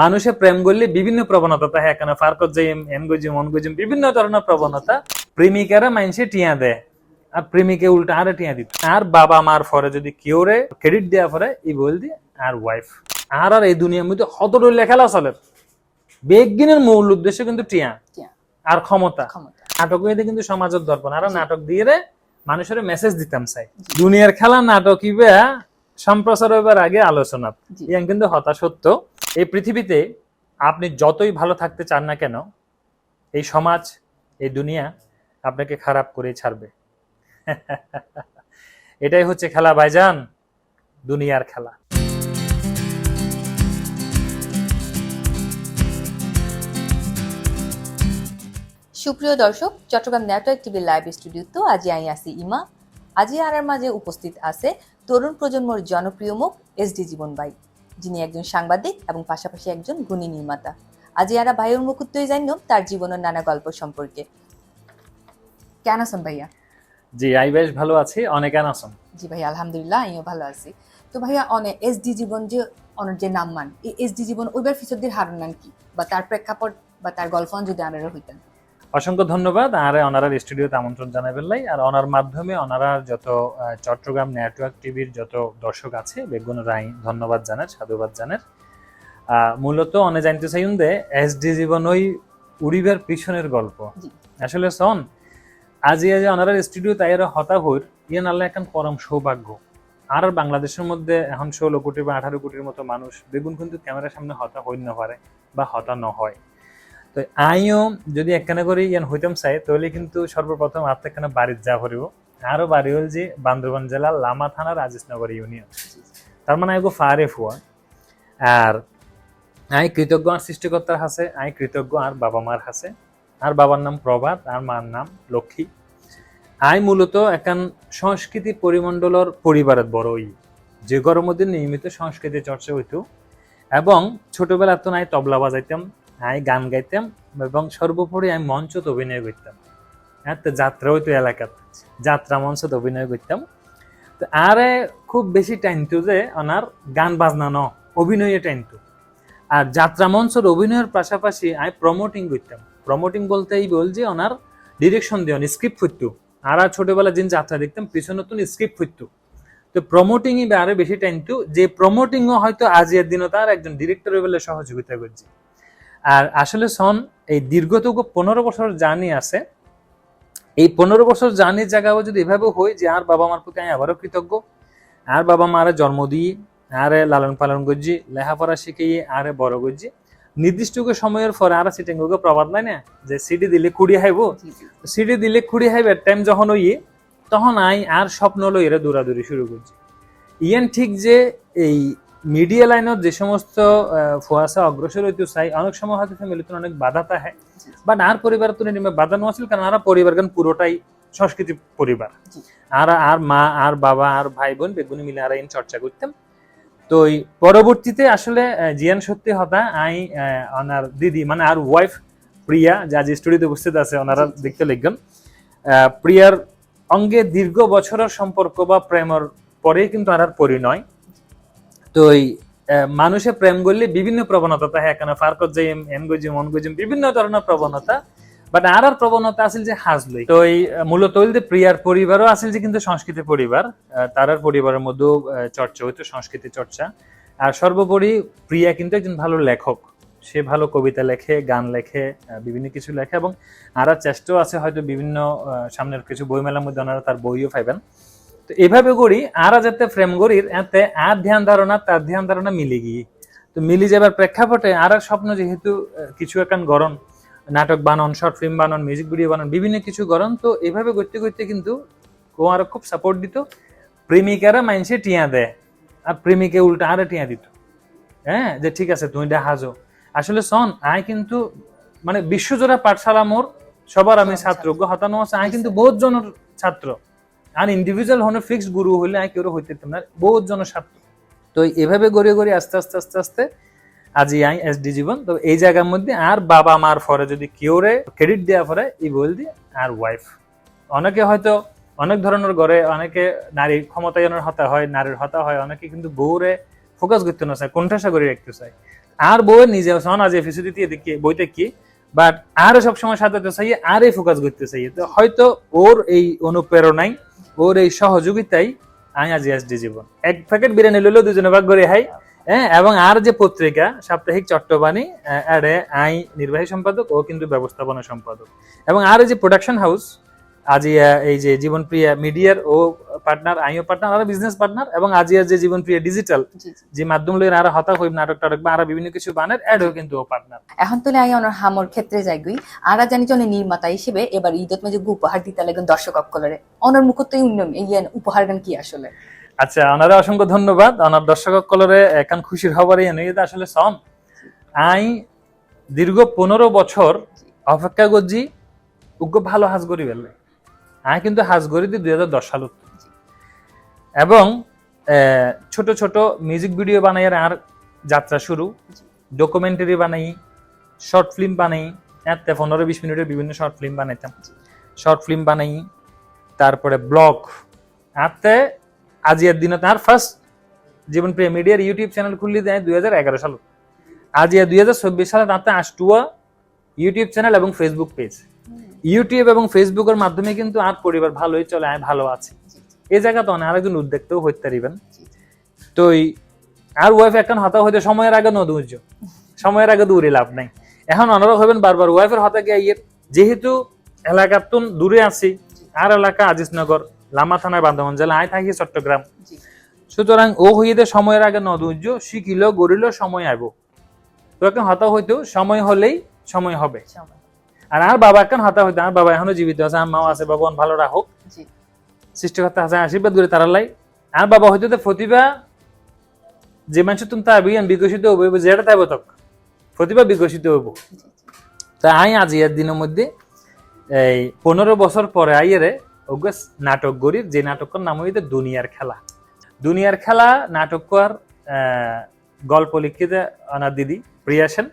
মানুষে প্রেম করলে বিভিন্ন প্রবণতা থাকে। এখানে ফারকত যাইম গজিম অন গজিম বিভিন্ন ধরনের প্রবণতা প্রেমিকারা মানুষে টিয়া দেয়। আর প্রেমিকে উল্টা আরে টিয়া দিত। আর বাবা মার ফরে যদি কেউরে ক্রেডিট দেওয়া পরে ই বল দি আর ওয়াইফ আর আর এই দুনিয়ার মধ্যে হতডুল লেখালা চলে। বেগিনের মূল উদ্দেশ্য কিন্তু টিয়া। আর ক্ষমতা। নাটক হইতে কিন্তু সমাজের দর্পণ। আর নাটক দিয়ে রে মানুষের মেসেজ দিতাম চাই। দুনিয়ার খেলা নাটক ইবে সম্প্রচার হইবার আগে আলোচনা। ইয়াং কিন্তু হতাশত্য এই পৃথিবীতে আপনি যতই ভালো থাকতে চান না কেন, এই সমাজ, এই দুনিয়া আপনাকে খারাপ করে ছাড়বে। এটাই হচ্ছে খেলা ভাইজান, দুনিয়ার খেলা। সুপ্রিয় দর্শক, চট্টগ্রাম নেটওয়ার্ক টিভি লাইভ স্টুডিওতে আজি আই আসি ইমা। আজি আর মাঝে উপস্থিত আছে তরুণ প্রজন্মর জনপ্রিয় মুখ এস ডি জীবন ভাই। যিনি একজন সাংবাদিক এবং পাশাপাশি একজন গুণী নির্মাতা। আজি আরা ভাইয়ের মুখুত্তই জানিল তার জীবনের নানা গল্প সম্পর্কে। কেন আছেন ভাইয়া? জি আই বেশ ভালো আছি। অনেক আনাসম জি ভাইয়া আলহামদুলিল্লাহ আমিও ভালো আছি। তো ভাইয়া অনে এস ডি জীবন যে অনের যে নাম মান এই এস ডি জীবন ওইবার ফিসদের হারান নাম কি? বা তার প্রেক্ষাপট বা তার গল্প যদি আনারা হইতেন। অসংখ্য ধন্যবাদ। আর ওনারার স্টুডিওতে আমন্ত্রণ জানাবেন লাই। আর অনার মাধ্যমে ওনারার যত চট্টগ্রাম নেটওয়ার্ক টিভির যত দর্শক আছে বেগুন রাই ধন্যবাদ জানার সাধুবাদ জানার। মূলত অনে জানতে চাইন দে এস ডি জীবন ওই উড়িবার পিছনের গল্প। আসলে সন আজি আজি অনারার স্টুডিও তাই হতা হইর ইয়ান আল্লাহ এখন পরম সৌভাগ্য। আর আর বাংলাদেশের মধ্যে এখন ষোলো কোটি বা আঠারো কোটির মতো মানুষ বেগুন কিন্তু ক্যামেরার সামনে হতা হইন না পারে বা হতা ন হয় তো আইও যদি একখানে করে, ইয়ান হইতাম চাই, তাহলে কিন্তু সর্বপ্রথম এখানে বাড়ির যা করিব। আরও বাড়ি হল যে বান্দরবান জেলার লামা থানার রাজেশনগর ইউনিয়ন। তার মানে আইগো ফারে ফুয়া। আর আই কৃতজ্ঞ আর সৃষ্টিকর্তার হাসে, আই কৃতজ্ঞ আর বাবা মার হাসে। আর বাবার নাম প্রভাত, আর মার নাম লক্ষ্মী। আই মূলত একান সংস্কৃতি পরিমণ্ডলর পরিবারের বড়ই যে মধ্যে নিয়মিত সংস্কৃতি চর্চা হইত। এবং ছোটবেলা তো নাই তবলা বাজাইতাম আমি গান গাইতাম এবং সর্বোপরি আমি মঞ্চত অভিনয় করতাম। হ্যাঁ তো যাত্রা হইতো এলাকাত। যাত্রা মঞ্চত অভিনয় করতাম। তো আরে খুব বেশি টাইমতো যে ওনার গান বাজনা ন, অভিনয়ে টাইমতো আর যাত্রা মঞ্চের অভিনয়ের পাশাপাশি আমি প্রমোটিং করতাম। প্রমোটিং বলতে এই বল যে ওনার ডিরেকশন দিও স্ক্রিপ্ট হইতো আর আর ছোটবেলা দিন যাত্রা দেখতাম, পিছনে নতুন স্ক্রিপ্ট হইতো তো প্রমোটিং আরও বেশি টাইমতো যে প্রমোটিংও হয়তো আজিয়ার দিনও তার একজন ডিরেক্টর বলে সহযোগিতা করছে। আর আসলে সন এই দীর্ঘটুকু পনেরো বছর জার্নি আছে। এই পনেরো বছর জার্নির জায়গাও যদি এভাবে হয় যে আর বাবা মার প্রতি আমি আবারও কৃতজ্ঞ আর বাবা মারে জন্ম দিয়ে আরে লালন পালন করছি লেখাপড়া শিখিয়ে আরে বড় করছি নির্দিষ্ট সময়ের পরে আর সিটিংকে প্রবাদ নাই না? যে সিডি দিলে কুড়ি হাইব সিডি দিলে কুড়ি হাইবের টাইম যখন ওই তখন আই আর স্বপ্ন লই এরা দৌড়াদৌড়ি শুরু করছি। ইয়ান ঠিক যে এই মিডিয়া লাইনত যে সমস্ত ফুয়াশা অগ্রসর হইতে চাই অনেক সময় হয়তো ফ্যামিলিতে অনেক বাধা থাকে বা আর পরিবার তো নিমে বাধা নোয়াছিল কারণ আর পরিবার গান পুরোটাই সংস্কৃতি পরিবার। আর আর মা আর বাবা আর ভাই বোন বেগুনি মিলে আর আইন চর্চা করতাম। তো এই পরবর্তীতে আসলে জিয়ান সত্যি হতা আই ওনার দিদি মানে আর ওয়াইফ প্রিয়া যা যে স্টুডিওতে উপস্থিত আছে ওনারা। দেখতে লিখবেন আহ, প্রিয়ার অঙ্গে দীর্ঘ বছরের সম্পর্ক বা প্রেমর পরেই কিন্তু আর পরিণয়। তো আহ, মানুষে প্রেম করলে বিভিন্ন প্রবণতা থাকে। এখানে ফারকত যাইম এন গজিম অন গজিম বিভিন্ন ধরনের প্রবণতা। বাট আর আর প্রবণতা আছিল যে হাজলই। তো এই মূলত হইল যে প্রিয়ার পরিবারও আছিল যে কিন্তু সংস্কৃতি পরিবার। তারার পরিবারের মধ্যেও চর্চা হইতো সংস্কৃতি চর্চা। আর সর্বোপরি প্রিয়া কিন্তু একজন ভালো লেখক। সে ভালো কবিতা লেখে গান লেখে বিভিন্ন কিছু লেখে এবং আর চেষ্টাও আছে হয়তো বিভিন্ন সামনের কিছু বইমেলার মধ্যে ওনারা তার বইও পাইবেন। তো এভাবে করি আরা যাতে ফ্রেম করির এতে আর ধ্যান ধারণা তার ধ্যান ধারণা মিলে গিয়ে। তো মিলি যাবার প্রেক্ষাপটে আর স্বপ্ন যেহেতু কিছু একান গরম নাটক বানান শর্ট ফিল্ম বানান মিউজিক ভিডিও বানান বিভিন্ন কিছু গরম তো এভাবে করতে করতে কিন্তু ও আরও খুব সাপোর্ট দিত। প্রেমিকারা মাইনসে টিয়া দেয় আর প্রেমিকে উল্টা আরে টিয়া দিত। হ্যাঁ যে ঠিক আছে তুমি দেখাজো আসলে সন আয় কিন্তু মানে বিশ্বজোড়া পাঠশালা মোর সবার আমি ছাত্র ছাত্র। হতানো আছে আয় কিন্তু বহুত জনের ছাত্র। আর ইন্ডিভিজুয়াল হনে ফিক্সড গুরু হলে আয় কেউ হইতে না, বহুত জনের ছাত্র তো এভাবে গড়ে গড়ে আস্তে আস্তে আস্তে আস্তে আজি আই এস ডি জীবন, তো এই জায়গার মধ্যে আর বাবা মার ফরে যদি কেউরে ক্রেডিট দেওয়া পরে ই বল দি আর ওয়াইফ অনেকে হয়তো অনেক ধরনের ঘরে অনেকে নারী ক্ষমতায়নের হতা হয়, নারীর হতা হয়, অনেকে কিন্তু বউরে ফোকাস করতে না চায় কোনঠাসা করে রাখতে চায়। আর বউয়ের নিজে সন আজ এফিসি দিতে দেখি বইতে কি? বাট আর সবসময় সাজাতে চাই আর ফোকাস করতে চাই তো হয়তো ওর এই অনুপ্রেরণায় ওর এই সহযোগিতাই আমি আজ এসডি জীবন। এক প্যাকেট বিরিয়ানি লইলেও দুজনে ভাগ করে হাই হ্যাঁ এবং আর যে পত্রিকা, সাপ্তাহিক চট্টবাণী আরে আই নির্বাহী সম্পাদক ও কিন্তু ব্যবস্থাপনা সম্পাদক। এবং আর যে প্রোডাকশন হাউস আজিয়া এই যে জীবনপ্রিয়া মিডিয়ার ও পার্টনার আইও পার্টনার আর বিজনেস পার্টনার এবং আজিয়ার যে জীবনপ্রিয়া ডিজিটাল যে মাধ্যম লইয়ে আর হতা হইব নাটক টাটক বা আর বিভিন্ন কিছু বানের অ্যাডও কিন্তু ও পার্টনার এখন তো আই অনার হামর ক্ষেত্রে যাই গই আর জানি জন নির্মাতা হিসেবে এবার ঈদত মাঝে উপহার দিতে লাগেন দর্শক অকলরে অনার উপহার গান কি আসলে? আচ্ছা ওনারা অসংখ্য ধন্যবাদ। ওনার দর্শক কলরে এখন খুশির এই নয় আসলে সম। আই দীর্ঘ পনেরো বছর অপেক্ষা করছি উগ্র ভালো হাজ করি বেলে আই কিন্তু হাজ করি দি দুই হাজার দশ সালত এবং ছোট ছোট মিউজিক ভিডিও বানাই আর যাত্রা শুরু। ডকুমেন্টারি বানাই শর্ট ফিল্ম বানাই এতে পনেরো বিশ মিনিটের বিভিন্ন শর্ট ফিল্ম বানাইতাম। শর্ট ফিল্ম বানাই তারপরে ব্লগ আতে আজিয়ার দিনত আর ফার্স্ট জীবন প্রিয় মিডিয়ার ইউটিউব চ্যানেল খুললি দেয় দুই হাজার এগারো সাল। আজিয়া দুই হাজার চব্বিশ সালে তাতে আষ্টুয়া ইউটিউব চ্যানেল এবং ফেসবুক পেজ ইউটিউব এবং ফেসবুকের মাধ্যমে কিন্তু আর পরিবার ভালোই চলে আমি ভালো আছি। এই জায়গা তো অনেক আরেকজন উদ্যোক্তাও হইতে পারিবেন। তো আর ওয়াইফ এখন হতা হইতে সময়ের আগে নদৌর্য সময়ের আগে দূরে লাভ নাই। এখন অনারক হবেন বারবার ওয়াইফের হতা গিয়ে ইয়ের যেহেতু এলাকার তো দূরে আছি আর এলাকা আজিজনগর লামা থানায় বান্ধবন জেলা আই থাকি চট্টগ্রাম। সুতরাং ও হইতে সময়ের আগে নদৌর্য শিখিল গড়িল সময় আইব। তো এখন হতা হইতেও সময় হলেই সময় হবে। আর আর বাবা এখন হতা হইতে আমার বাবা এখনও জীবিত আছে আমার মাও আছে ভগবান ভালো রাখুক। সৃষ্টিকর্তা আছে আশীর্বাদ করে তারা লাই। আর বাবা হইতে তো প্রতিভা যে মানুষ তুমি তা বিজ্ঞান বিকশিত হইব যেটা তাইব তক প্রতিভা বিকশিত হইব। তা আই আজি এর দিনের মধ্যে এই পনেরো বছর পরে আইয়েরে ওগুলো নাটক গড়ি যে নাটকের নাম হইতে দুনিয়ার খেলা। দুনিয়ার খেলা নাটক কর গল্প লিখিতে অনার দিদি প্রিয়া সেন।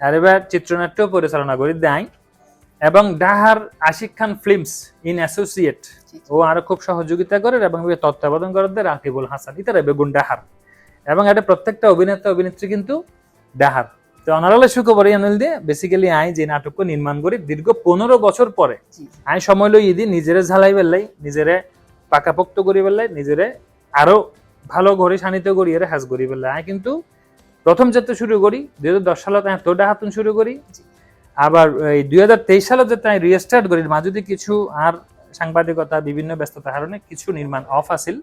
আর এবার চিত্রনাট্য পরিচালনা করি দেয় এবং ডাহার Ashik Khan films in associate. ও আরও খুব সহযোগিতা করে এবং তত্ত্বাবধান করে দেয় রাকিবুল হাসান ইতারা বেগুন ডাহার। এবং এটা প্রত্যেকটা অভিনেতা অভিনেত্রী কিন্তু ডাহার। তো অনারালে সুখবর আনিল দিয়ে বেসিক্যালি আই যে নাটক নির্মাণ করি দীর্ঘ পনেরো বছর পরে আই সময় লই ইদি নিজেরে ঝালাই বেললাই নিজেরে পাকাপোক্ত করি বেললাই নিজেরে আরও ভালো ঘরে শানিত করি এর হাজ করি বেললাই। আই কিন্তু প্রথম যাত্রা শুরু করি দুই হাজার দশ সালত আমি তোর হাতুন শুরু করি। আবার এই দুই হাজার তেইশ সালত যাতে আমি রিস্টার্ট করি মাঝুদি কিছু আর সাংবাদিকতা, বিভিন্ন ব্যস্ততার কারণে কিছু নির্মাণ অফ আছিল,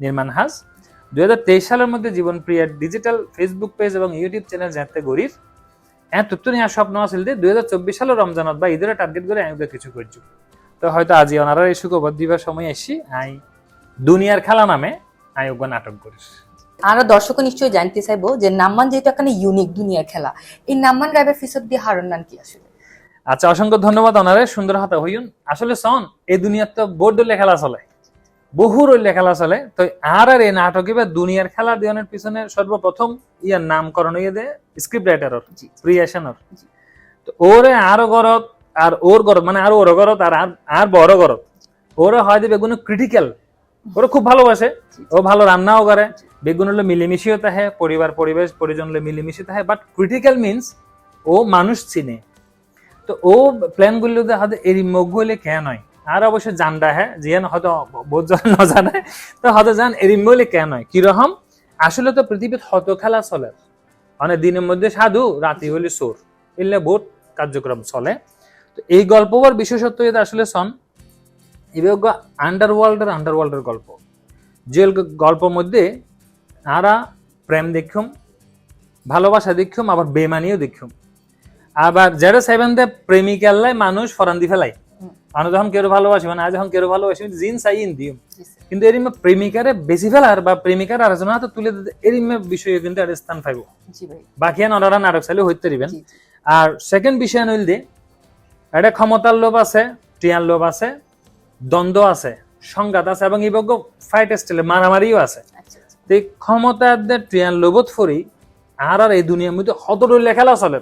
নির্মাণ হাজ। দুই হাজার তেইশ সালের মধ্যে জীবন প্রিয়ার ডিজিটাল ফেসবুক পেজ এবং ইউটিউব চ্যানেল যাতে গরির হ্যাঁ তথ্য নিয়ে স্বপ্ন আছিল যে দুই হাজার চব্বিশ সালের রমজানত বা ঈদের টার্গেট করে আমি কিছু করছি। তো হয়তো আজি ওনারা এই সুখবর দিবার সময় এসি আই দুনিয়ার খেলা নামে ওগুলো নাটক করিস। আরও দর্শক নিশ্চয়ই জানতে চাইব যে নাম্মান যেহেতু এখানে ইউনিক দুনিয়ার খেলা এই নাম্মান ড্রাইভার ফিসব দিয়ে হারন নান কি আসলে? আচ্ছা অসংখ্য ধন্যবাদ ওনারে সুন্দর হাতা হইন আসলে সন এই দুনিয়ার তো বোর্ড খেলা চলে বহু রইলে খেলা চলে তো আর আর এই নাটকে বা দুনিয়ার খেলা দিওনের পিছনে সর্বপ্রথম ইয়ার নামকরণ হইয়ে দে স্ক্রিপ্ট রাইটারর ক্রিয়েশনর জি। তো ওরে আরও গরত আর ওর গরত মানে আর ওর গরত আর আর- আর বড় গরত। ওরে হয় দেবে কোনো ক্রিটিক্যাল ওরা খুব ভালোবাসে। ও ভালো রান্নাও করে। বেগুন হলো মিলিমিশিও তাহে পরিবার, পরিবেশ, পরিজন হলে মিলিমিশি তাহে বাট ক্রিটিক্যাল মিনস ও মানুষ চিনে। তো ও প্ল্যানগুলো হয়তো এরি হইলে কে নয়। আর অবশ্য জানডা হ্যাঁ জিয়ান হয়তো বহুত জন না জানে তো হয়তো জান এরি হইলে কে নয়। কীরকম? আসলে তো পৃথিবীত হত খেলা চলে। মানে দিনের মধ্যে সাধু, রাতি হলে সোর এলে বহুত কার্যক্রম চলে। তো এই গল্পবার বিশেষত্ব আসলে সন এবার আন্ডারওয়ার্ল্ডের আন্ডারওয়ার্ল্ডের গল্প। যে গল্পের মধ্যে আরা প্রেম দেখুম ভালোবাসা দেখুম আবার বেমানিও দেখুম আবার যারা সাইবেন দে প্রেমিকাল্লাই মানুষ ফরান্দি ফেলাই। মানুষ যখন কেউ ভালোবাসি মানে আজ যখন কেউ ভালোবাসি জিন সাই ইন দিম। কিন্তু এর প্রেমিকারে বেশি ফেলার বা প্রেমিকার আরেকজন হাতে তুলে দিতে এর বিষয়ে কিন্তু একটা স্থান পাইব। বাকি নরারা নাটক চাইলে হইতে জি। আর সেকেন্ড বিষয় নইল দিয়ে এটা ক্ষমতার লোভ আছে টিয়ার লোভ আছে দ্বন্দ্ব আছে সংঘাত আছে এবং এই বগ্য ফাইট স্টাইলে মারামারিও আছে। আচ্ছা আচ্ছা। তো এই ক্ষমতাদের ট্রিয়ান লোভত ফরি আর আর এই দুনিয়ার মধ্যে হতর লেখালা চলে।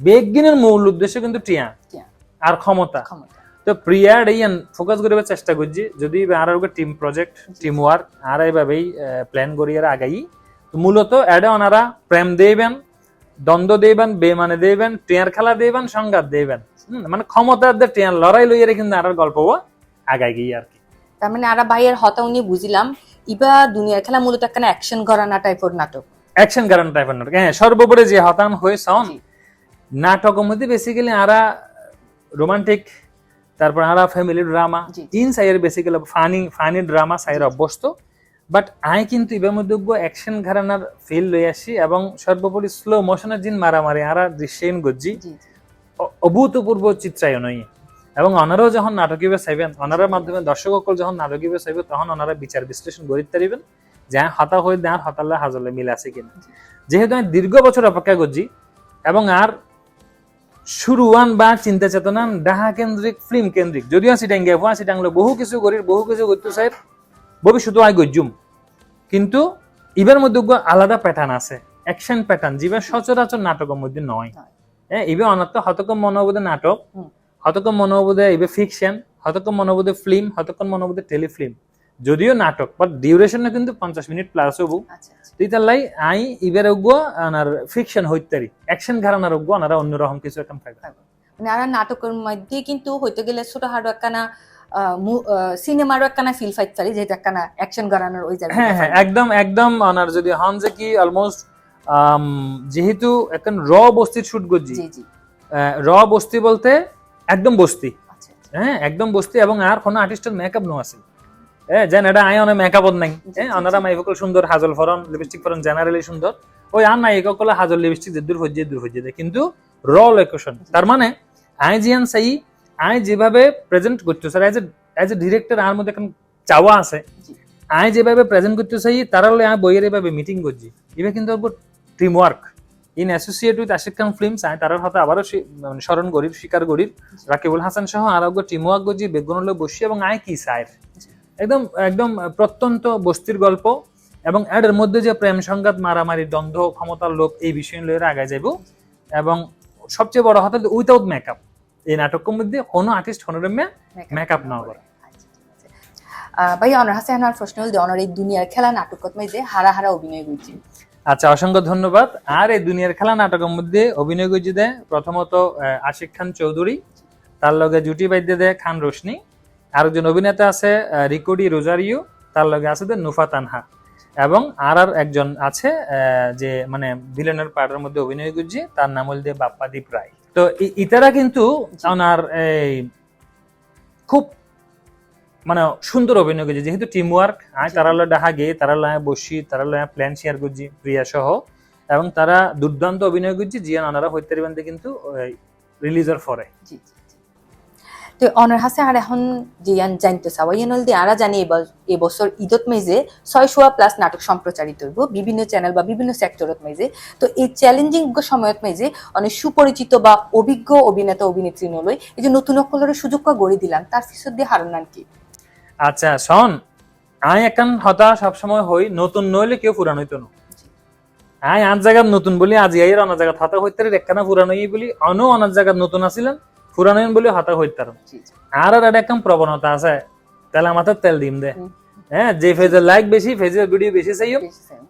বেগিনের মূল উদ্দেশ্য কিন্তু টিয়া। টিয়া। আর ক্ষমতা। ক্ষমতা। তো প্রিয়ার এই ফোকাস করিবার চেষ্টা করছি যদি আর টিম প্রজেক্ট টিম ওয়ার্ক আর এইভাবেই প্ল্যান করি আর আগাই। তো মূলত এডে ওনারা প্রেম দেবেন দ্বন্দ্ব দেবেন বেমানে দেবেন টিয়ার খেলা দেবেন সংঘাত দেবেন। মানে ক্ষমতার টিয়ার লড়াই লইয়ে কিন্তু আর গল্প আগায় গিয়ে আর কি। তার মানে আরা ভাইয়ের হতা উনি বুঝিলাম ইবা দুনিয়ার খেলা মূলত একটা অ্যাকশন ঘরানা টাইপের নাটক। অ্যাকশন কারণ টাইপের নাটক। হ্যাঁ সর্বোপরি যে হতাম হয়েছন। নাটকের মধ্যে বেসিক্যালি আরা রোমান্টিক তারপর আরা ফ্যামিলি ড্রামা। ইন সাইয়ের বেসিক্যালি ফানি ফানি ড্রামা সাইয়ের অভ্যস্ত। বাট আই কিন্তু এবার মধ্যে অ্যাকশন ঘরানার ফিল লই আসি এবং সর্বোপরি স্লো মোশনের জিন মারামারি আরা দৃশ্যহীন গজ্জি অভূতপূর্ব চিত্রায়নই। এবং ওনারাও যখন নাটকীয় চাইবেন ওনারার মাধ্যমে দর্শক সকল যখন নাটকীয় চাইবে তখন ওনারা বিচার বিশ্লেষণ গড়িতে পারিবেন যে হতা হয়ে দেন হতাল্লা হাজলে মিল আছে কিনা যেহেতু আমি দীর্ঘ বছর অপেক্ষা করছি এবং আর শুরুয়ান বা চিন্তা চেতনা ডাহা কেন্দ্রিক ফিল্ম কেন্দ্রিক যদিও সিটাং গেফ সিটাং বহু কিছু করির বহু কিছু করতে চাই ভবিষ্যতে আই গজ্জুম কিন্তু ইবার মধ্যে আলাদা প্যাটার্ন আছে অ্যাকশন প্যাটার্ন যেটা সচরাচর নাটকের মধ্যে নয়। হ্যাঁ ইবে অনাত্ম হতকম মনোবোধে নাটক। হতকম মনোবোধে ইবে ফিকশন হতকম মনোবোধে ফিল্ম হতকম মনোবোধে টেলিফিল্ম যদিও নাটক বাট ডিউরেশন কিন্তু পঞ্চাশ মিনিট প্লাস হব। আচ্ছা তিতালাই আই ইবের উগ্র আনার ফিকশন হইতারি। অ্যাকশন ঘরানার উগ্র আনারা অন্যরকম কিছু এখন থাকবে। মানে আর নাটকের মধ্যে কিন্তু হইতে গেলে ছোট হাড়ো একখানা সিনেমারও একখানা ফিল ফাইট পারি যেহেতু একখানা অ্যাকশন ঘরানার ওই জায়গায় হ্যাঁ হ্যাঁ একদম একদম আনার যদি হন যে কি অলমোস্ট যেহেতু এখন র বস্তির শুট করছি। জি জি। র বস্তি বলতে একদম বস্তি। আচ্ছা আচ্ছা। হ্যাঁ একদম বস্তি এবং আর কোনো আর্টিস্টের মেকআপ নো আছে। হ্যাঁ যেন এটা আয় অনেক মেকআপ নাই। হ্যাঁ জি, ওনারা মাইফকল সুন্দর হাজল ফরন লিপস্টিক ফরন জেনারেলি সুন্দর। ওই আর নাই এককল হাজল লিপস্টিক যে দূর হজ্জে দূর দেয় কিন্তু র লোকেশন তার মানে আই জিয়ান সাই আই যেভাবে প্রেজেন্ট করতে sir as a as a director আর মধ্যে এখন চাওয়া আছে। আই যেভাবে প্রেজেন্ট করতে চাই তারা হলে আমি বইয়ের এভাবে মিটিং করছি। এবার কিন্তু team work in associate with Ashik Khan films I তারার হাতে আবারও মানে স্মরণ গরিব স্বীকার গরিব রাকিবুল হাসান সহ আরোগ্য গজি বেগুন বসি এবং আয় কি সাইর একদম একদম প্রত্যন্ত বস্তির গল্প এবং এর মধ্যে যে প্রেম সংঘাত মারামারি দ্বন্দ্ব ক্ষমতার লোভ এই বিষয় লয়ে আগায় যাইব। এবং সবচেয়ে বড় কথা উইথাউট মেকআপ এই নাটকের মধ্যে কোনো আর্টিস্ট কোনো মেকআপ না করে। আচ্ছা, ভাই অনার হাসে আমার প্রশ্ন হল যে অনার এই দুনিয়ার খেলা নাটকত যে হারা হারা অভিনয় করছি। আচ্ছা অসংখ্য ধন্যবাদ। আর এই দুনিয়ার খেলা নাটকের মধ্যে অভিনয় করছি দেয় প্রথমত আশিক খান চৌধুরী, তার লগে জুটি বাইদ্যে দেয় খান রোশনি। আরেকজন অভিনেতা আছে রিকোডি রোজারিও, তার লগে আছে নুফা তানহা। এবং আর আর একজন আছে যে মানে ভিলেনের পার্টের মধ্যে অভিনয় করছে, তার নাম হল দিয়ে বাপ্পাদীপ রায়। তো ইতারা কিন্তু ওনার এই খুব মানে সুন্দর অভিনয় করছে যেহেতু টিম ওয়ার্ক আয় তারা ডাহা গে তারা লয় বসি, তারা লয় প্ল্যান শেয়ার করছি, প্রিয়া সহ। এবং তারা দুর্দান্ত অভিনয় করছে, জিয়ান ওনারা হইতে পারবেন কিন্তু রিলিজের পরে। তো অনার হাসে আর এখন যে ইয়ান জানতে চাওয়া ইয়ান হল দিয়ে আরা জানি এবছর ঈদত মেজে ছয়শোয়া প্লাস নাটক সম্প্রচারিত হইব, বিভিন্ন চ্যানেল বা বিভিন্ন সেক্টরত মেজে। তো এই চ্যালেঞ্জিং সময়ত মেজে অনেক সুপরিচিত বা অভিজ্ঞ অভিনেতা, অভিনেত্রী নলই, এই যে নতুন অকলের সুযোগ গড়ে দিলাম, তার ফিসর দিয়ে হারান কি? আচ্ছা শোন আই একান হতা সবসময় হই নতুন নইলে কেউ পুরান হইতো না। আই আজ জায়গার নতুন বলি আজি আইয়ের অন্য জায়গা হতা হইতে একখানা পুরান হই বলি অন্য অন্য জায়গার নতুন আসিলেন পুরান হইন বলি হতা হইতার জি আর আর একটা একদম প্রবণতা আছে তেলা মাথার তেল দিম দে। হ্যাঁ যে ফেজের লাইক বেশি ফেজের ভিডিও বেশি চাইও।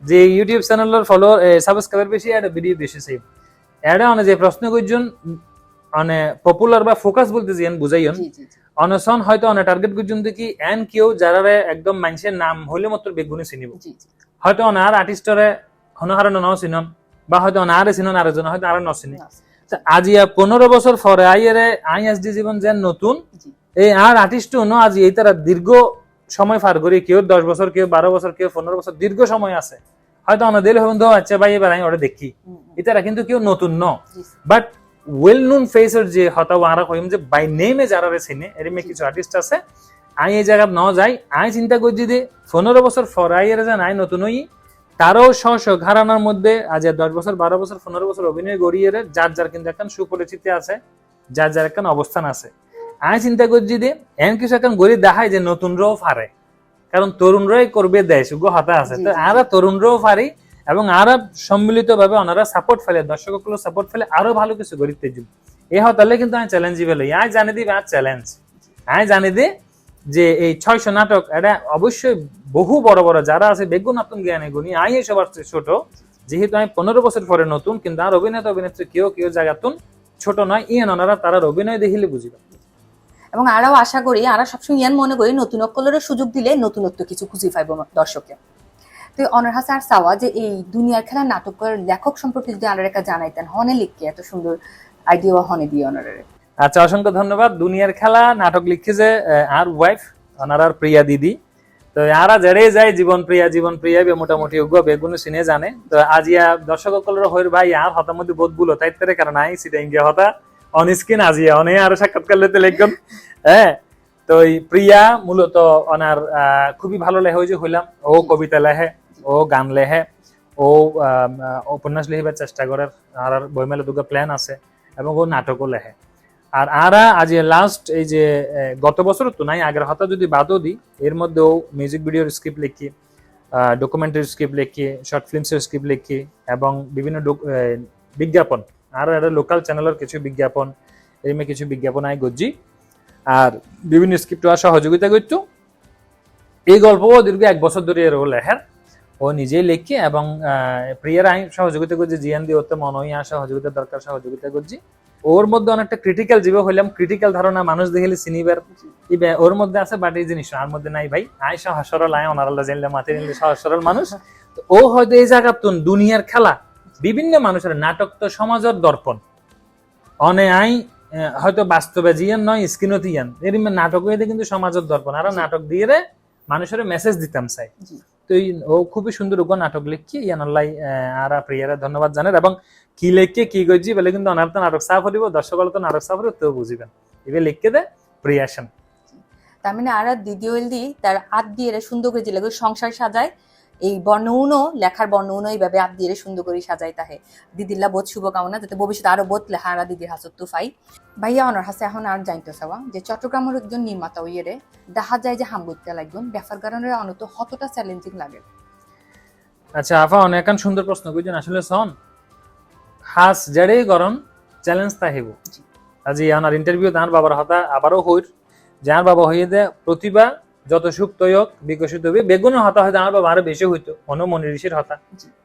যে ইউটিউব চ্যানেলের ফলো সাবস্ক্রাইবার বেশি আর ভিডিও বেশি চাইও। এটা অনে যে প্রশ্ন করছেন মানে পপুলার বা ফোকাস বলতে যেন বুঝাইন জি জি জি। অনসন হয়তো অনে টার্গেট করছেন কি এন কেউ যারা একদম মানুষের নাম হইলে মাত্র বেগুনি চিনিব। হয়তো অনার আর্টিস্টরে হনহারে ন চিনন বা হয়তো অনারে চিনন আরেকজন হয়তো আর না, আজি পনেরো বছর পরে আইয়েরে আই এস ডি জীবন যেন নতুন এই আর আর্টিস্ট ন আজি এই তারা দীর্ঘ সময় পার করি কেউ দশ বছর কেউ বারো বছর কেউ পনেরো বছর দীর্ঘ সময় আছে। হয়তো অনেক দিলে হবেন আচ্ছা ভাই এবার আমি ওটা দেখি। এটারা কিন্তু কেউ নতুন ন বাট ওয়েল নোন ফেসের যে হতাও আরা কইম যে বাই নেমে যারা রে চিনে এরমে কিছু আর্টিস্ট আছে। আই এই জায়গা ন যাই আই চিন্তা করছি যে পনেরো বছর ফরাই এর আই নতুন হই তারও স্ব স্ব ঘরানার মধ্যে আজ দশ বছর বারো বছর পনেরো বছর অভিনয় গড়িয়ে রে যার যার কিন্তু এখন সুপরিচিতি আছে যার যার এখন অবস্থান আছে। আই চিন্তা করছি যে এন কিছু এখন গড়ি দেখায় যে নতুন নতুনরাও পারে কারণ তরুণরাই করবে দেশ উগ্র হতা আছে। তো। আরা তরুণরাও পারি এবং আরা সম্মিলিত ভাবে ওনারা সাপোর্ট ফেলে দর্শক সাপোর্ট ফেলে আরও ভালো কিছু গড়িতে যাব এই হতালে কিন্তু আমি চ্যালেঞ্জ দিবে আই জানি দিবে আর চ্যালেঞ্জ আমি জানি দি যে এই ছয়শো নাটক, এটা অবশ্যই বহু বড় বড় যারা আছে, বেগুন আপন জ্ঞানে গুণী, আই সবার ছোট। যেহেতু আমি পনেরো বছর পরে নতুন, কিন্তু আর অভিনেতা অভিনেত্রী কেউ কেউ জায়গাতুন ছোট নয় ইয়ান ওনারা তারা অভিনয় দেখিলে বুঝিবে। এবং আরও আশা করি আর সবসময় ইয়ান মনে করি, নতুন অকলেরও সুযোগ দিলে নতুনত্ব কিছু খুঁজে পাইব দর্শকে তো অনার আর চাওয়া যে এই দুনিয়ার খেলা নাটকের লেখক সম্পর্কে যদি আনার একটা জানাইতেন, হনে লিখকে, এত সুন্দর আইডিয়া হনে দিয়ে অনারের। আচ্ছা অসংখ্য ধন্যবাদ। দুনিয়ার খেলা, নাটক যে আর ওয়াইফ ওনার আর প্রিয়া দিদি। তো আরা যায় জীবন প্রিয়া জীবন প্রিয়া, বে মোটামুটি উগ্র বেগুন সিনে জানে। তো আজিয়া দর্শক সকলের হইর ভাই, আর হতার মধ্যে বোধ বুলো তাই তারে কারণ আই সিটা ইঙ্গিয়া হতা। অন স্ক্রিন আজিয়া, অনে আর সাক্ষাৎকার লেতে লিখবেন হ্যাঁ তো প্রিয়া মূলত ওনার খুবই ভালো লেখে যে হইলাম, ও কবিতা লেখে ও গান লেহে, ও উপন্যাস লিখিবার চেষ্টা করে আর আর বইমেলা দুটো প্ল্যান আছে এবং ও নাটকও লেহে। আর আরা আজ লাস্ট এই যে গত বছর তো নাই আগের হতা যদি বাদও দিই এর মধ্যেও মিউজিক ভিডিওর স্ক্রিপ্ট লিখি ডকুমেন্টারি স্ক্রিপ্ট লিখি শর্ট ফিল্মসের স্ক্রিপ্ট লিখি এবং বিভিন্ন বিজ্ঞাপন আর একটা লোকাল চ্যানেলের কিছু বিজ্ঞাপন এরমে কিছু বিজ্ঞাপন আয় গজ্জি আর বিভিন্ন স্ক্রিপ্ট সহযোগিতা করতো এই গল্প দীর্ঘ এক বছর ধরে এর ও লেখার ও নিজেই লেখি এবং প্রিয়ার আইন সহযোগিতা করছি জিয়ান দিয়ে ওতে আর সহযোগিতা দরকার সহযোগিতা করছি। ওর মধ্যে অনেকটা ক্রিটিক্যাল জীব হইলাম ক্রিটিক্যাল ধারণা মানুষ দেখিলে চিনিবার ওর মধ্যে আছে বাট এই জিনিস আর মধ্যে নাই ভাই। আই সহজ সরল আয় অনারাল্লাহ জানলে মাতে নিলে সহজ সরল মানুষ। ও হয়তো এই জায়গা তুন দুনিয়ার খেলা বিভিন্ন মানুষের নাটক তো সমাজের দর্পণ। অনে আই হয়তো বাস্তবে জিয়ান নয় স্ক্রিনত ইয়ান এর নাটক হইতে কিন্তু সমাজের দর্পণ। আর নাটক দিয়ে রে মানুষের মেসেজ দিতাম চাই। তো ও খুবই সুন্দর উগ্র নাটক লিখি ইয়ান আল্লাহ আর প্রিয়ারা ধন্যবাদ জানেন এবং কি লেখকে কি করছি বলে কিন্তু অনার তো নাটক সাফ হরিব, দর্শক তো নাটক সাফ হরিব তো বুঝিবেন। এবার লিখকে দে, প্রিয়াসন। তার মানে আর দ্বিতীয় দি তার আত দিয়ে সুন্দর করে যে সংসার সাজায় এই বর্ণউনও লেখার বর্ণউনও এইভাবে আত দিয়ে সুন্দর করে সাজাই তাহে। দিদিল্লা বোধ শুভকামনা যাতে ভবিষ্যতে আরও বোধ লেখা দিদির হাসত তো পাই। ভাইয়া অনার হাসে এখন আর জানতে চাওয়া যে চট্টগ্রামের একজন নির্মাতা ইয়েরে দেখা যায় যে হাম করতে লাগবেন ব্যাপার কারণে অনত কতটা চ্যালেঞ্জিং লাগে। আচ্ছা আফা অনেক সুন্দর প্রশ্ন করছেন আসলে সন হাস জেড়েই গরম চ্যালেঞ্জ তাহিব। আজি আমার ইন্টারভিউ তার বাবার হতা আবারও হইর। যার বাবা হইয়ে দে প্রতিভা যত সুপ্ত হোক বিকশিত হবে বেগুনের হতা হয়তো আমার বাবা আরও বেশি হইতো মনো মনিঋষির হতা।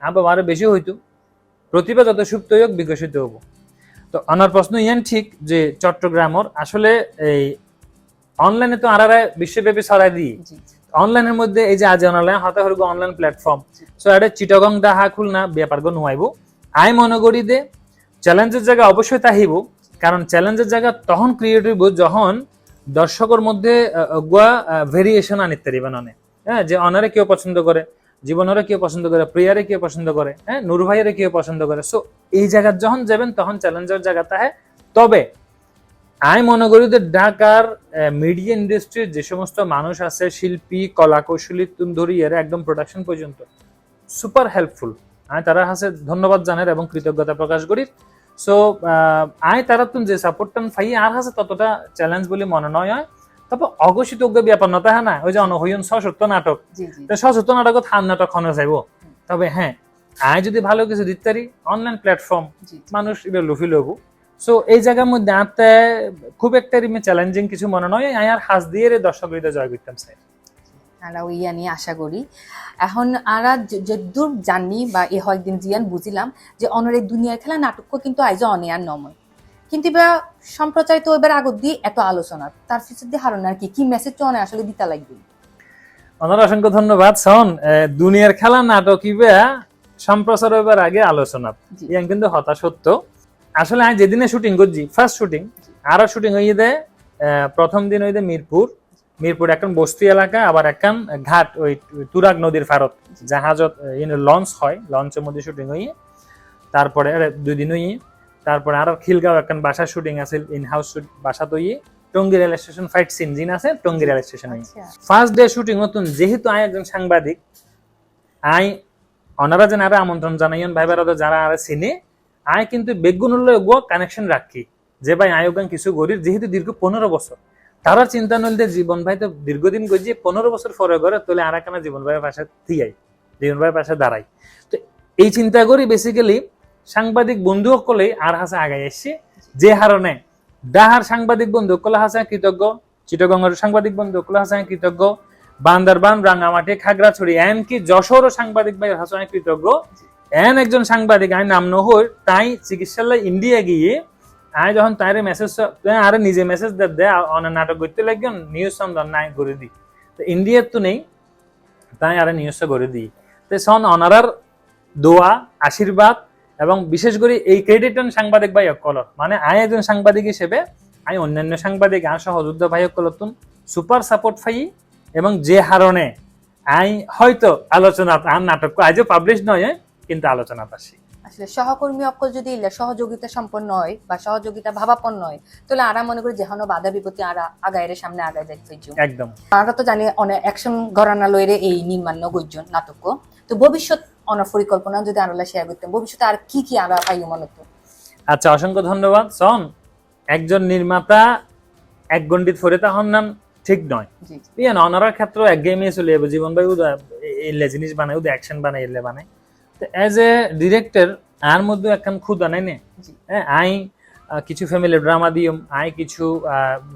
আমার বাবা আরও বেশি হইতো। প্রতিভা যত সুপ্ত হোক বিকশিত হব। তো আমার প্রশ্ন ইয়ান ঠিক যে চট্টগ্রামর আসলে এই অনলাইনে তো আরারা বিশ্বব্যাপী ছড়াই দিই অনলাইনের মধ্যে এই যে আজ অনলাইন হতে হরব অনলাইন প্ল্যাটফর্ম সো এটা চিটগং ডাহা খুলনা ব্যাপার গো নুয়াইব। আই মনে করি দে চ্যালেঞ্জের জায়গা অবশ্যই তাহিব। কারণ চ্যালেঞ্জের জায়গা তখন ক্রিয়েট হইব যখন দর্শকের মধ্যে গুয়া ভেরিয়েশন আনিতে হ্যাঁ যে অনারে কেউ পছন্দ করে জীবনরে কেউ পছন্দ করে, প্রিয়ারে কেউ পছন্দ করে হ্যাঁ নূর ভাইয়েরে কেউ পছন্দ করে। সো এই জায়গা যখন যাবেন, তখন চ্যালেঞ্জের জায়গা তাহে তবে, আমি মনে করি যে ঢাকার মিডিয়া ইন্ডাস্ট্রির যে সমস্ত মানুষ আছে, শিল্পী কলা কৌশলী ধরি, এরা একদম প্রোডাকশন পর্যন্ত সুপার হেল্পফুল আমি তারা হাসে ধন্যবাদ জানার এবং কৃতজ্ঞতা প্রকাশ করি। সো আই তারা তুমি যে সাপোর্টটা ফাই আর হাসে ততটা চ্যালেঞ্জ বলে মনে নয় হয়। তবে অঘোষিত ব্যাপার না তাহা না ওই যে অনহয়ন সশক্ত নাটক। তো নাটক থান নাটক খনে যাইব। তবে হ্যাঁ আয় যদি ভালো কিছু দিতে পারি অনলাইন প্ল্যাটফর্ম মানুষ এবার লুফি লবু সো এই জায়গার মধ্যে আনতে খুব একটা চ্যালেঞ্জিং কিছু মনে নয় আই আর হাস দিয়ে রে দর্শক জয় করতাম স্যার। আমরা ইয়া নিয়ে আশা করি। এখন আরা যদ্দূর জানি বা এ হয়দিন জিয়ান বুঝিলাম যে অনর দুনিয়ার খেলা নাটক কিন্তু আইজ অনেয়ার নময় কিন্তু এবার সম্প্রচারিত এবার আগত দিয়ে এত আলোচনা তার ফিচার দিয়ে হারণ আর কি কি মেসেজ অনে আসলে দিতে লাগবে? অনার অসংখ্য ধন্যবাদ আহ, দুনিয়ার খেলা নাটক ইবে সম্প্রচার হইবার আগে আলোচনা। ইয়ান কিন্তু হতা সত্য। আসলে আমি যেদিনে শুটিং করছি ফার্স্ট শুটিং আরও শুটিং হইয়ে দেয় প্রথম দিন হইতে মিরপুর। মিরপুর এখন বস্তি এলাকা আবার এখন ঘাট ওই তুরাগ নদীর ফারত জাহাজত লঞ্চ হয় লঞ্চের মধ্যে শুটিং হইয়ে তারপরে দুই দিন হইয়ে তারপরে আরও খিলগাঁও এখন বাসা শুটিং আছে ইন হাউস বাসা তৈরি Tongi rail station fight scene জিন আছে Tongi rail station first day shooting নতুন যেহেতু আই একজন সাংবাদিক আই অনারা যেন আরও আমন্ত্রণ জানাইন ভাই বেড়া যারা আর চিনে আই কিন্তু বেগুনুল্ল গো কানেকশন রাখি। যে ভাই আয়োগান কিছু গরিব যেহেতু দীর্ঘ পনেরো বছর তারা চিন্তা নইলে জীবন ভাই তো দীর্ঘদিন গজি, পনেরো বছর পরে ঘরে তোলে আর একখানা জীবন ভাইয়ের পাশে দিয়াই জীবন ভাইয়ের পাশে দাঁড়াই। তো এই চিন্তা করি বেসিক্যালি সাংবাদিক বন্ধু সকলেই আর হাসে আগাই এসছে যে হারণে ডাহার সাংবাদিক বন্ধু সকলে হাসে কৃতজ্ঞ, চিটগঙ্গের সাংবাদিক বন্ধু সকলে হাসে কৃতজ্ঞ, বান্দরবান রাঙ্গামাটি খাগড়াছড়ি এমনকি যশোরও সাংবাদিক ভাই হাসে কৃতজ্ঞ। এন একজন সাংবাদিক, আই নাম নহর, তাই চিকিৎসালয় ইন্ডিয়া গিয়ে আই যখন তাইরে মেসেজ আরে নিজে মেসেজ দে দে অনেক নাটক করতে লাগবেন নিউজ সন্ধান নাই করে দি। তো ইন্ডিয়ার তো নেই, তাই আরে নিউজটা করে দিই তো সন অনারার দোয়া, আশীর্বাদ, এবং বিশেষ করে এই ক্রেডিট সাংবাদিক ভাই অকলর মানে আই একজন সাংবাদিক হিসেবে, আই অন্যান্য সাংবাদিক আর সহযোদ্ধা ভাই অকলতুন সুপার সাপোর্ট পাই এবং যে হারণে আই হয়তো আলোচনা আর নাটক আজও পাবলিশ নয়, কিন্তু আলোচনা আসি। আসলে সহকর্মী অকল যদি সহযোগিতা সম্পন্ন হয় বা সহযোগিতা ভাবাপন্ন হয় তাহলে আরা মনে করি যেহানো বাধা বিপত্তি আরা আগায়ের সামনে আগায় চাইছো একদম। আমরা তো জানি অনেক অ্যাকশন ঘরানালয়ের এই নির্মাণ গর্জন নাটক। তো ভবিষ্যৎ অনার পরিকল্পনা যদি আনালা শেয়ার করতেন ভবিষ্যতে আর কি কি আরা পাইও মনে তো আচ্ছা অসংখ্য ধন্যবাদ। সন একজন নির্মাতা এক গণ্ডিত ফরে তাহন নাম ঠিক নয়। জি। ইয়ে অনারার ক্ষেত্রে এক গেমে চলে যাবে জীবন ভাই উদা এলে জিনিস বানায় উদা অ্যাকশন বানায় এলে বানায়। অ্যাজ এ ডিরেক্টর আর মধ্যে একখান খুদা নাই নে? হ্যাঁ আই কিছু ফ্যামিলি ড্রামা দিম আই কিছু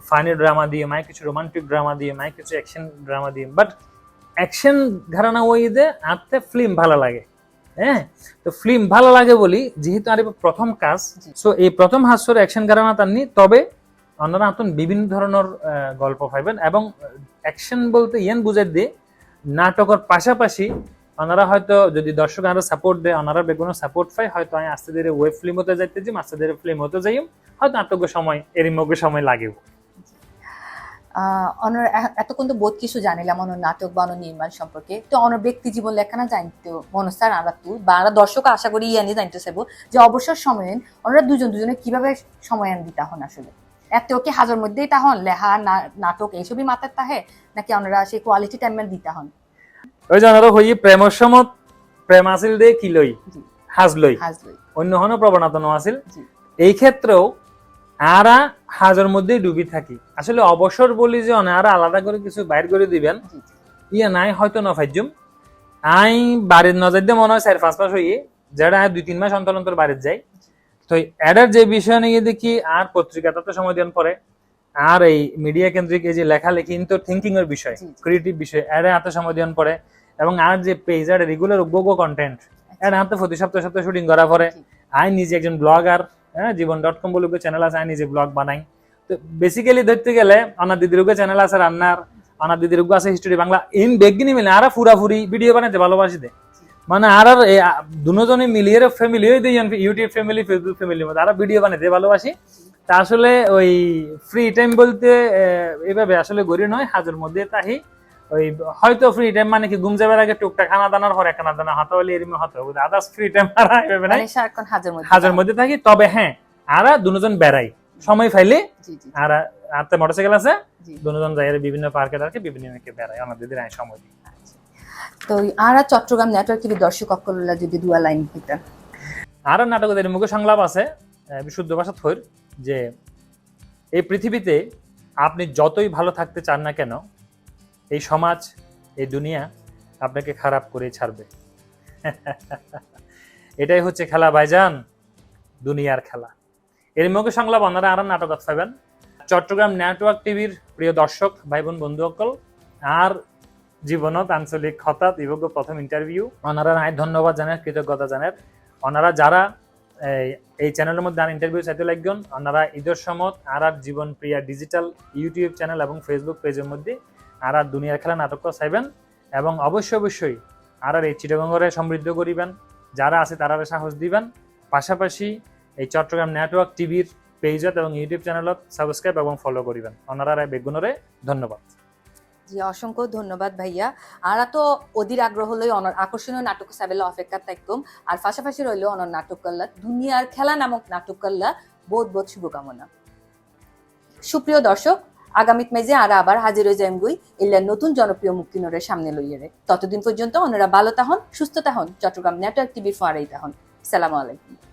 ফানি ড্রামা দিম আই কিছু রোমান্টিক ড্রামা দিম আই কিছু অ্যাকশন ড্রামা দিম বাট অ্যাকশন ঘরানা ওই দে আঁততে ফিল্ম ভালো লাগে। হ্যাঁ তো ফিল্ম ভালো লাগে বলি যেহেতু আর প্রথম কাজ সো এই প্রথম হাস্যর অ্যাকশন ঘরানা তাননি তবে অন্যরা আতন বিভিন্ন ধরনের গল্প পাইবেন এবং অ্যাকশন বলতে ইয়েন বুঝাই দিয়ে নাটকের পাশাপাশি ওনারা হয়তো যদি দর্শক আরও সাপোর্ট দেয় ওনারা বেগুনো সাপোর্ট পায়, হয়তো আমি আস্তে ধীরে ওয়েব ফিল্ম হতে যাইতে যাই আস্তে ধীরে ফিল্ম হতে যাই হয়তো নাটক সময়, এরই মধ্যে সময় লাগেও। অনর এতক্ষণ তো বহুত কিছু জানিলাম, অনর নাটক বা অনর নির্মাণ সম্পর্কে। তো অনর ব্যক্তি জীবন লেখানা জানতো মনস্তার আমরা তু, বা আমরা দর্শক আশা করি ইয়ানি জানতে চাইব যে অবসর সময়ে ওনারা দুজন দুজনে কীভাবে সময়ান দিতা হন আসলে? এত কি হাজার মধ্যেই তা হন লেহা নাটক এইসবই মাথার তাহে, নাকি ওনারা সেই কোয়ালিটি টাইম দিতে হন? ওই যে ওনারা হই প্রেমর সমত প্রেম আসিল দে কি লই। হাজ লই অন্য হন প্রবণতা নো আসিল এই ক্ষেত্রেও আরা হাজের মধ্যেই ডুবি থাকি। আসলে অবসর বলি যে অনারা আলাদা করে কিছু বাইর করে দিবেন ইয়া নাই হয়তো ন ফাইজুম আই বাড়ির নজর দিয়ে মনে হয় চার পাঁচ মাস হইয়ে যেটা দুই তিন মাস অন্তর অন্তর বাড়ির যাই তো এডার যে বিষয় নিয়ে দেখি আর পত্রিকাটা তো সময় দেন পরে আর এই মিডিয়া কেন্দ্রিক এই যে লেখালেখি কিন্তু থিঙ্কিং এর বিষয়। ক্রিয়েটিভ বিষয় এরা হাতে সময় দেন পরে এবং আর যে পেজ আর রেগুলার উপভোগ কন্টেন্ট এরা হাতে প্রতি সপ্তাহে সপ্তাহে শুটিং করা পরে। আই নিজে একজন ব্লগার হ্যাঁ জীবন ডট কম বলে চ্যানেল আছে আই নিজে ব্লগ বানাই। তো বেসিক্যালি ধরতে গেলে আমার দিদির চ্যানেল আছে রান্নার আমার দিদির আছে হিস্টোরি বাংলা ইন বেগিনি মিলে আর ফুরাফুরি ভিডিও বানাইতে ভালোবাসি দে। মানে আর আর দুজনে মিলিয়ে ফ্যামিলি হয়ে দিই ইউটিউব ফ্যামিলি ফেসবুক ফ্যামিলির মধ্যে আর ভিডিও বানাইতে ভালোবাসি। তা আসলে ওই ফ্রি টাইম বলতে আহ, এইভাবে আসলে গড়ি নয় হাজের মধ্যে তাহি। ওই হয়তো ফ্রি টাইম মানে কি ঘুম যাবার আগে টুকটা খানা দানার পরে দানা হাতে হলে এরম হতে হবে। আদার্স ফ্রি টাইম আর নাই মানে হাজার মধ্যে হাজের মধ্যে থাকি তবে হ্যাঁ আরা দুজন বেড়াই। সময় ফাইলে আর হাতে মোটরসাইকেল আছে দুজন যাই বিভিন্ন পার্কে টার্কে বিভিন্ন বেড়াই। দিদির সময় দিই তো আর চট্টগ্রাম নেটওয়ার্ক টিভি দর্শক অকল্লা যদি দুয়া লাইন হইতেন? আর নাটকের মুখে সংলাপ আছে আহ, বিশুদ্ধ ভাষা থৈর যে এই পৃথিবীতে আপনি যতই ভালো থাকতে চান না কেন এই সমাজ, এই দুনিয়া আপনাকে খারাপ করে ছাড়বে। এটাই হচ্ছে খেলা ভাইজান, দুনিয়ার খেলা। এর মুখে সংলাপ, আপনারা আর নাটক পাবেন চট্টগ্রাম নেটওয়ার্ক টিভির প্রিয় দর্শক ভাই বোন বন্ধু সকল আর জীবনত আঞ্চলিক হঠাৎ ইভোগ্য প্রথম ইন্টারভিউ, ওনারা নাই ধন্যবাদ জানার কৃতজ্ঞতা জানার ওনারা যারা, এই- চ্যানেলের মধ্যে আর ইন্টারভিউ চাইতে লাগবেন, ওনারা ঈদের সমত আর আর Jibon Priya digital YouTube channel এবং ফেসবুক পেজের মধ্যে আর আর দুনিয়ার খেলা নাটক চাইবেন এবং অবশ্যই অবশ্যই আর আর এই চিটাগঙ্গরে সমৃদ্ধ করিবেন। যারা আছে তারা সাহস দিবেন। পাশাপাশি এই চট্টগ্রাম নেটওয়ার্ক টিভির পেজত এবং ইউটিউব চ্যানেলত সাবস্ক্রাইব এবং ফলো করিবেন। ওনারা বেগুনরে ধন্যবাদ। জি, অসংখ্য ধন্যবাদ ভাইয়া। আর তো অধীর আগ্রহ লই অনর আকর্ষণীয় নাটক সাবেলা অপেক্ষা থাকতাম আর পাশাপাশি রইল অনর নাটক কল্লা, দুনিয়ার খেলা নামক নাটক কল্লা। বহুত বহুত শুভকামনা। সুপ্রিয় দর্শক আগামীত মেজে আর আবার হাজির হয়ে যাইমগুই ইল্লার নতুন জনপ্রিয় মুক্তিনরের সামনে লইয়ারে ততদিন পর্যন্ত ওনারা ভালো তাহন সুস্থ তাহন চট্টগ্রাম নেটওয়ার্ক টিভির ফোয়ারাই তাহন সালামু আলাইকুম।